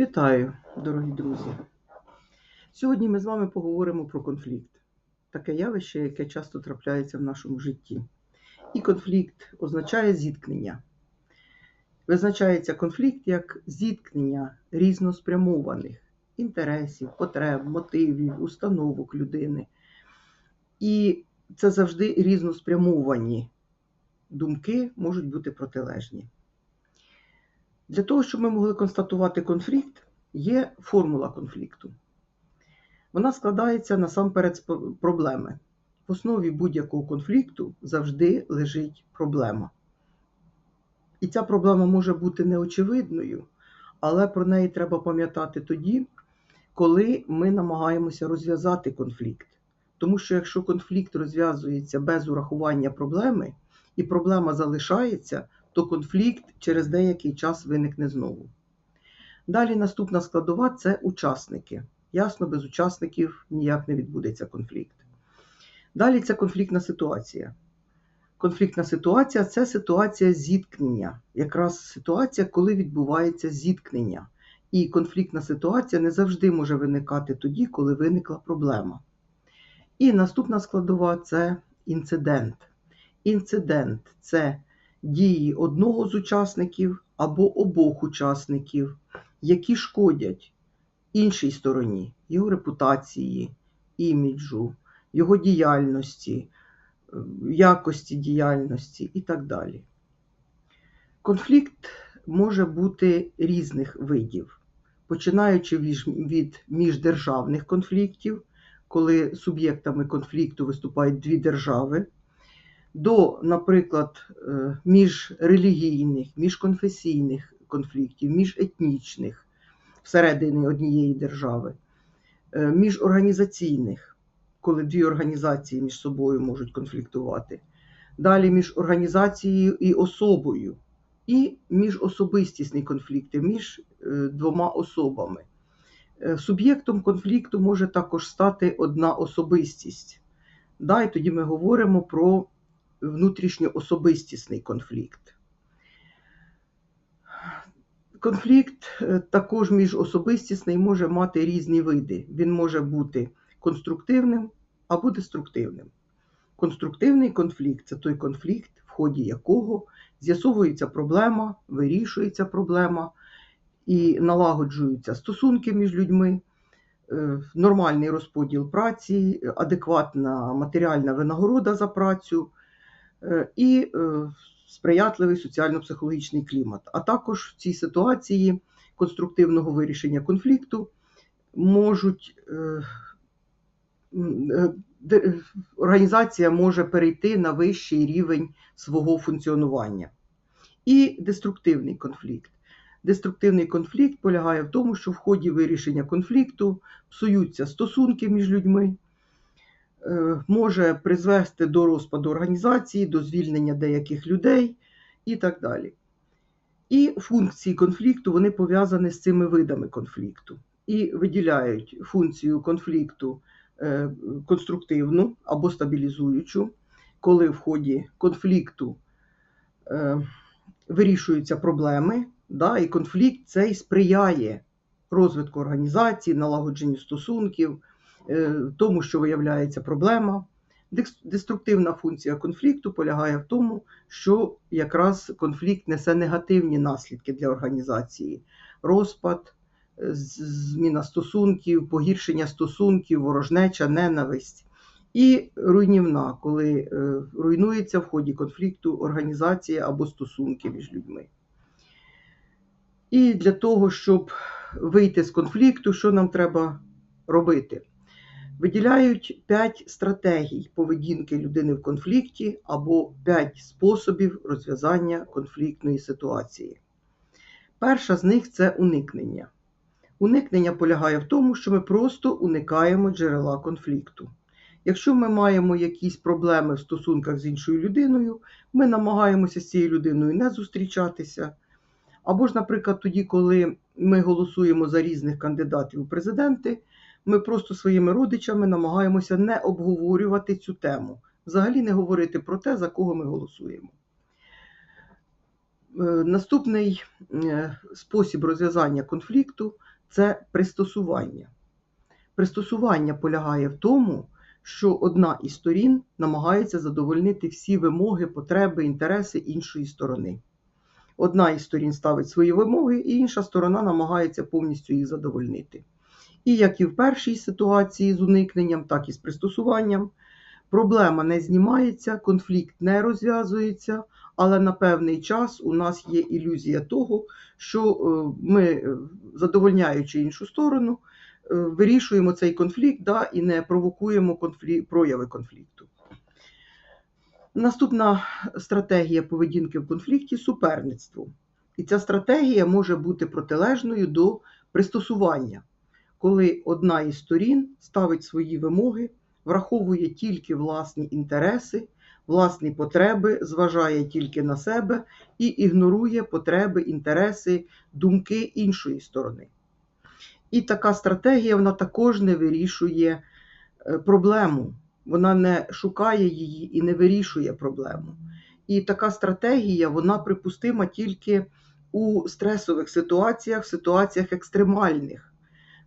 Вітаю, дорогі друзі! Сьогодні ми з вами поговоримо про конфлікт, таке явище, яке часто трапляється в нашому житті. І конфлікт означає зіткнення. Визначається конфлікт як зіткнення різноспрямованих інтересів, потреб, мотивів, установок людини. І це завжди різноспрямовані думки можуть бути протилежні. Для того, щоб ми могли констатувати конфлікт, є формула конфлікту. Вона складається насамперед з проблеми. В основі будь-якого конфлікту завжди лежить проблема. І ця проблема може бути неочевидною, але про неї треба пам'ятати тоді, коли ми намагаємося розв'язати конфлікт. Тому що якщо конфлікт розв'язується без урахування проблеми, і проблема залишається, то конфлікт через деякий час виникне знову. Далі наступна складова це учасники. Ясно, без учасників ніяк не відбудеться конфлікт. Далі це конфліктна ситуація. Конфліктна ситуація це ситуація зіткнення. Якраз ситуація, коли відбувається зіткнення. І конфліктна ситуація не завжди може виникати тоді, коли виникла проблема. І наступна складова це інцидент. Інцидент це дії одного з учасників або обох учасників, які шкодять іншій стороні, його репутації, іміджу, його діяльності, е, якості діяльності і так далі. Конфлікт може бути різних видів, починаючи від міждержавних конфліктів, коли суб'єктами конфлікту виступають дві держави до, наприклад, е, міжрелігійних, міжконфесійних конфліктів, міжетнічних всередині однієї держави, е, міжорганізаційних, коли дві організації між собою можуть конфліктувати, далі між організацією і особою, і міжособистісні конфлікти між е, двома особами. Суб'єктом конфлікту може також стати одна особистість. Да, і тоді ми говоримо про внутрішньоособистісний конфлікт. Конфлікт е, також міжособистісний може мати різні види. Він може бути конструктивним або деструктивним. Конструктивний конфлікт це той конфлікт, в ході якого з'ясовується проблема, вирішується проблема і налагоджуються стосунки між людьми, е, нормальний розподіл праці, адекватна матеріальна винагорода за працю, і е, сприятливий соціально-психологічний клімат. А також в цій ситуації конструктивного вирішення конфлікту можуть е, організація може перейти на вищий рівень свого функціонування. І деструктивний конфлікт. Деструктивний конфлікт полягає в тому, що в ході вирішення конфлікту псуються стосунки між людьми. Е, може призвести до розпаду організації, до звільнення деяких людей і так далі. І функції конфлікту вони пов'язані з цими видами конфлікту і виділяють функцію конфлікту е, конструктивну або стабілізуючу, коли в ході конфлікту е, вирішуються проблеми, да, і конфлікт цей сприяє розвитку організації, налагодженню стосунків. Е, тому, що виявляється проблема. Деструктивна функція конфлікту полягає в тому, що якраз конфлікт несе негативні наслідки для організації: розпад, е, зміна стосунків, погіршення стосунків, ворожнеча, ненависть. І руйнівна, коли е, руйнується в ході конфлікту організація або стосунки між людьми. І для того, щоб вийти з конфлікту, що нам треба робити? Виділяють п'ять стратегій поведінки людини в конфлікті або п'ять способів розв'язання конфліктної ситуації. Перша з них це уникнення. Уникнення полягає в тому, що ми просто уникаємо джерела конфлікту. Якщо ми маємо якісь проблеми в стосунках з іншою людиною, ми намагаємося з цією людиною не зустрічатися. Або ж, наприклад, тоді, коли ми голосуємо за різних кандидатів у президенти ми просто своїми родичами намагаємося не обговорювати цю тему, взагалі не говорити про те, за кого ми голосуємо. Е, Наступний е, спосіб розв'язання конфлікту це пристосування. Пристосування полягає в тому, що одна із сторін намагається задовольнити всі вимоги, потреби, інтереси іншої сторони. Одна із сторін ставить свої вимоги, і інша сторона намагається повністю їх задовольнити. І як і в першій ситуації з уникненням, так і з пристосуванням, проблема не знімається, конфлікт не розв'язується, але на певний час у нас є ілюзія того, що е, ми, е, задовольняючи іншу сторону, е, вирішуємо цей конфлікт да, і не провокуємо конфлі... прояви конфлікту. Наступна стратегія поведінки в конфлікті суперництво. І ця стратегія може бути протилежною до пристосування, коли одна із сторін ставить свої вимоги, враховує тільки власні інтереси, власні потреби, зважає тільки на себе і ігнорує потреби, інтереси, думки іншої сторони. І така стратегія вона також не вирішує е, проблему, вона не шукає її і не вирішує проблему. І така стратегія вона припустима тільки у стресових ситуаціях, в ситуаціях екстремальних,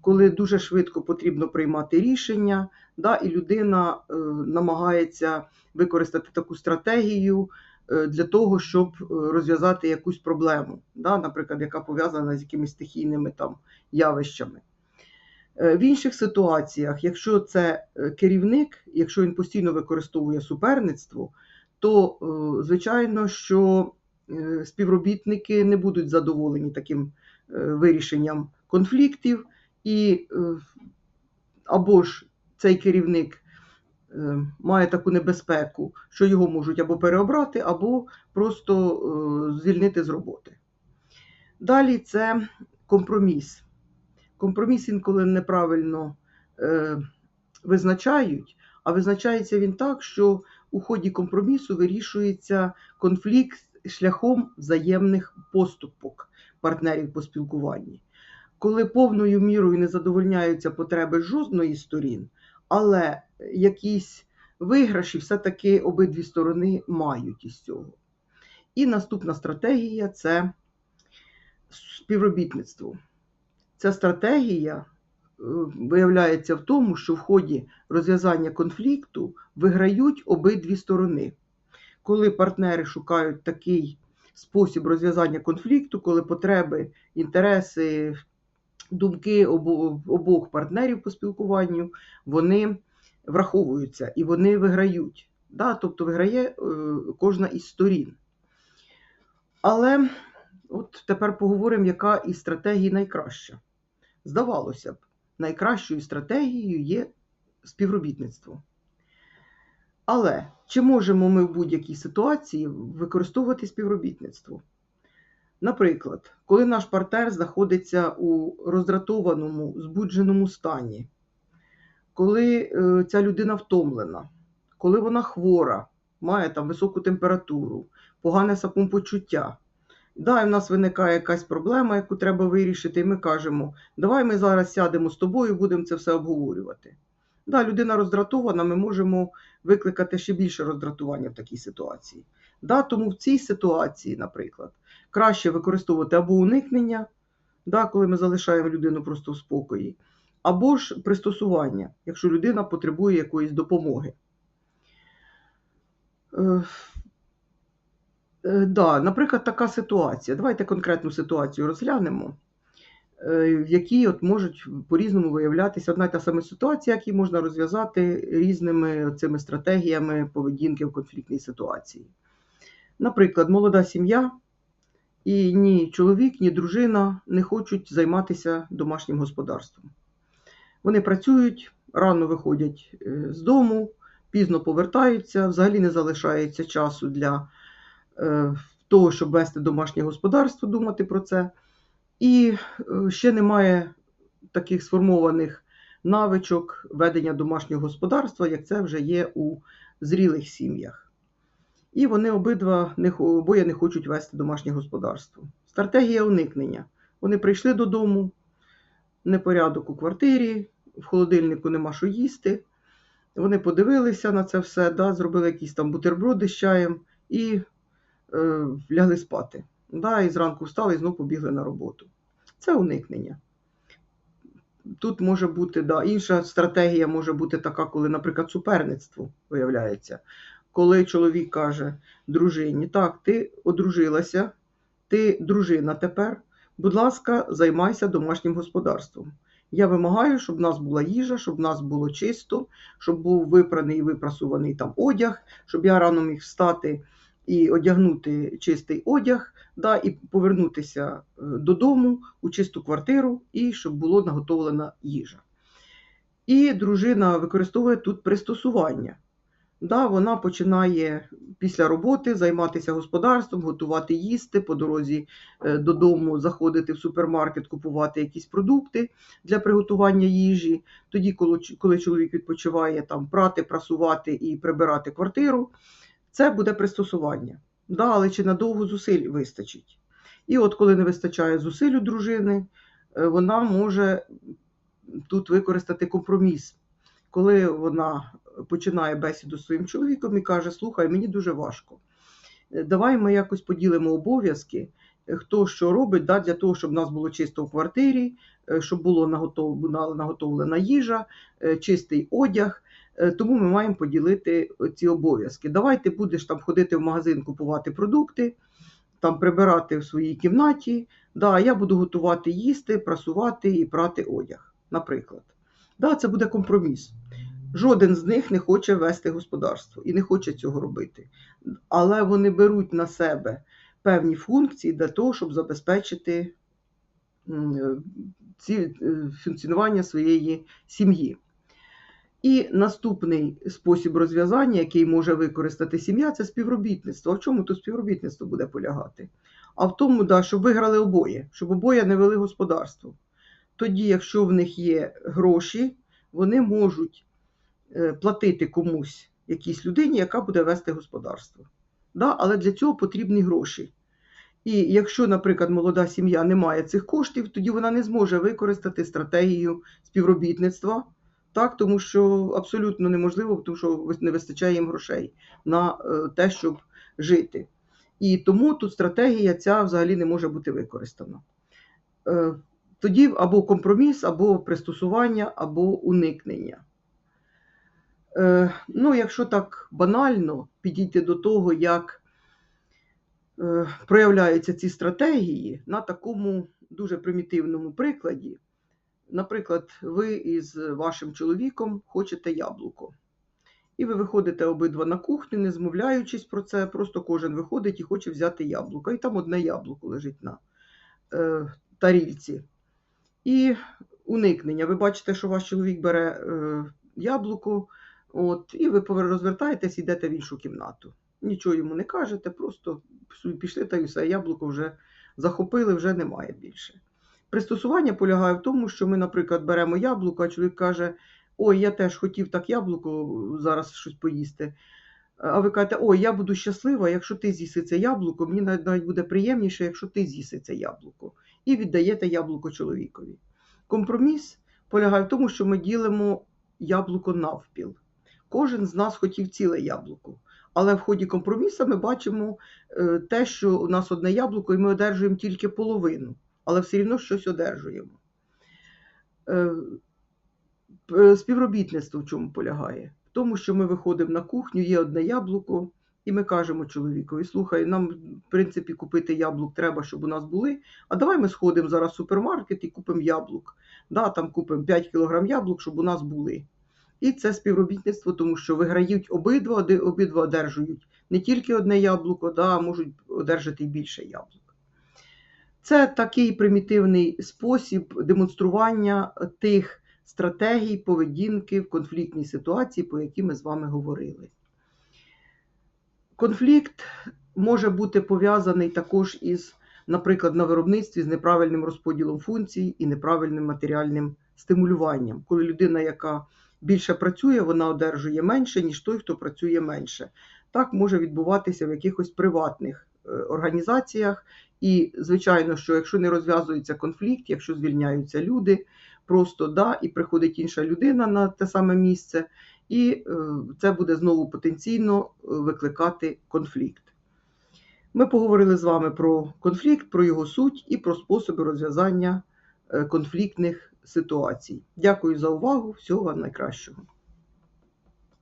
коли дуже швидко потрібно приймати рішення, да, і людина е, намагається використати таку стратегію е, для того, щоб е, розв'язати якусь проблему, да, наприклад, яка пов'язана з якимись стихійними там явищами. В інших ситуаціях, якщо це керівник, якщо він постійно використовує суперництво, то, звичайно, що співробітники не будуть задоволені таким вирішенням конфліктів, і е, або ж цей керівник е, має таку небезпеку, що його можуть або переобрати, або просто е, звільнити з роботи. Далі це компроміс. Компроміс інколи неправильно визначають, а визначається він так, що у ході компромісу вирішується конфлікт шляхом взаємних поступок партнерів по спілкуванні. Коли повною мірою не задовольняються потреби жодної сторін, але якісь виграші все-таки обидві сторони мають із цього. І наступна стратегія це співробітництво. Ця стратегія е, виявляється в тому, що в ході розв'язання конфлікту виграють обидві сторони. Коли партнери шукають такий спосіб розв'язання конфлікту, коли потреби, інтереси, думки обох партнерів по спілкуванню, вони враховуються і вони виграють. Да? Тобто виграє е, кожна із сторін. Але от тепер поговоримо, яка із стратегій найкраща. Здавалося б, найкращою стратегією є співробітництво. Але чи можемо ми в будь-якій ситуації використовувати співробітництво? Наприклад, коли наш партнер знаходиться у роздратованому, збудженому стані, коли е, ця людина втомлена, коли вона хвора, має там високу температуру, погане самопочуття, Да, і в нас виникає якась проблема, яку треба вирішити, і ми кажемо, давай ми зараз сядемо з тобою і будемо це все обговорювати. Да, людина роздратована, ми можемо викликати ще більше роздратування в такій ситуації. Да, тому в цій ситуації, наприклад, краще використовувати або уникнення, да, коли ми залишаємо людину просто в спокої, або ж пристосування, якщо людина потребує якоїсь допомоги. Е, Е, Да, наприклад, така ситуація. Давайте конкретну ситуацію розглянемо, е, в якій от можуть по-різному виявлятися одна й та сама ситуація, які можна розв'язати різними цими стратегіями поведінки в конфліктній ситуації. Наприклад, молода сім'я, і ні чоловік, ні дружина не хочуть займатися домашнім господарством. Вони працюють, рано виходять е, з дому, пізно повертаються, взагалі не залишається часу для е, того, щоб вести домашнє господарство, думати про це. І е, ще немає таких сформованих навичок ведення домашнього господарства, як це вже є у зрілих сім'ях. І вони обидва обоє не хочуть вести домашнє господарство. Стратегія уникнення. Вони прийшли додому, непорядок у квартирі, в холодильнику нема що їсти. Вони подивилися на це все, да, зробили якісь там бутерброди з чаєм і е, лягли спати. Да, і зранку встали і знову побігли на роботу. Це уникнення. Тут може бути да, інша стратегія може бути така, коли, наприклад, суперництво виявляється. Коли чоловік каже дружині, так, ти одружилася, ти дружина тепер, будь ласка, займайся домашнім господарством. Я вимагаю, щоб в нас була їжа, щоб в нас було чисто, щоб був випраний і випрасуваний там одяг, щоб я рано міг встати і одягнути чистий одяг, да, і повернутися е, додому у чисту квартиру, і щоб була наготовлена їжа. І дружина використовує тут пристосування. Да, Вона починає після роботи займатися господарством, готувати їсти по дорозі е, додому, заходити в супермаркет, купувати якісь продукти для приготування їжі. Тоді, коли, чоловік відпочиває там прати, прасувати і прибирати квартиру, це буде пристосування. Да, але чи надовго зусиль вистачить? І от коли не вистачає зусиль у дружини, е, вона може тут використати компроміс, коли вона починає бесіду з своїм чоловіком і каже: Слухай, мені дуже важко. Е, Давай ми якось поділимо обов'язки, е, хто що робить, да, для того, щоб нас було чисто в квартирі, е, щоб було наготовлена їжа, чистий одяг. Тому ми маємо поділити ці обов'язки. Давай ти будеш там ходити в магазин, купувати продукти, там прибирати в своїй кімнаті. Да, Я буду готувати їсти, прасувати і прати одяг, наприклад. Да, Це буде компроміс. Жоден з них не хоче вести господарство і не хоче цього робити. Але вони беруть на себе певні функції для того, щоб забезпечити ці е, функціонування своєї сім'ї. І наступний спосіб розв'язання, який може використати сім'я, це співробітництво. А в чому тут співробітництво буде полягати? А в тому, да, щоб виграли обоє, щоб обоє не вели господарство. Тоді, якщо в них є гроші, вони можуть Е, платити комусь, якійсь людині, яка буде вести господарство. Да? Але для цього потрібні гроші. І якщо, наприклад, молода сім'я не має цих коштів, тоді вона не зможе використати стратегію співробітництва, так, тому що абсолютно неможливо, тому що не вистачає їм грошей на е, те, щоб жити. І тому тут стратегія ця взагалі не може бути використана. Тоді або компроміс, або пристосування, або уникнення. Е, ну, якщо так банально підійти до того, як е, проявляються ці стратегії на такому дуже примітивному прикладі. Наприклад, ви із вашим чоловіком хочете яблуко. І ви виходите обидва на кухню, не змовляючись про це, просто кожен виходить і хоче взяти яблуко. І там одне яблуко лежить на е, тарільці. І уникнення. Ви бачите, що ваш чоловік бере е, яблуко, От, І ви розвертаєтесь і йдете в іншу кімнату. Нічого йому не кажете, просто пішли та й все, яблуко вже захопили, вже немає більше. Пристосування полягає в тому, що ми, наприклад, беремо яблуко, а чоловік каже, ой, я теж хотів так яблуко зараз щось поїсти. А ви кажете, ой, я буду щаслива, якщо ти з'їси це яблуко, мені навіть буде приємніше, якщо ти з'їси це яблуко. І віддаєте яблуко чоловікові. Компроміс полягає в тому, що ми ділимо яблуко навпіл. Кожен з нас хотів ціле яблуко. Але в ході компромісу ми бачимо е, те, що у нас одне яблуко, і ми одержуємо тільки половину, але все одно щось одержуємо. Е, співробітництво в чому полягає? В тому, що ми виходимо на кухню, є одне яблуко, і ми кажемо чоловікові: слухай, нам, в принципі, купити яблук треба, щоб у нас були. А давай ми сходимо зараз в супермаркет і купимо яблук. Да, Там купимо 5 кг яблук, щоб у нас були. І це співробітництво, тому що виграють обидва, обидва одержують не тільки одне яблуко, да, а можуть одержати і більше яблук. Це такий примітивний спосіб демонстрування тих стратегій поведінки в конфліктній ситуації, по якій ми з вами говорили. Конфлікт може бути пов'язаний також із, наприклад, на виробництві з неправильним розподілом функцій і неправильним матеріальним стимулюванням, коли людина, яка більше працює, вона одержує менше, ніж той, хто працює менше. Так може відбуватися в якихось приватних е, організаціях. І, звичайно, що якщо не розв'язується конфлікт, якщо звільняються люди, просто да, і приходить інша людина на те саме місце, і е, це буде знову потенційно е, викликати конфлікт. Ми поговорили з вами про конфлікт, про його суть і про способи розв'язання е, конфліктних ситуацій. Дякую за увагу. Всього вам найкращого.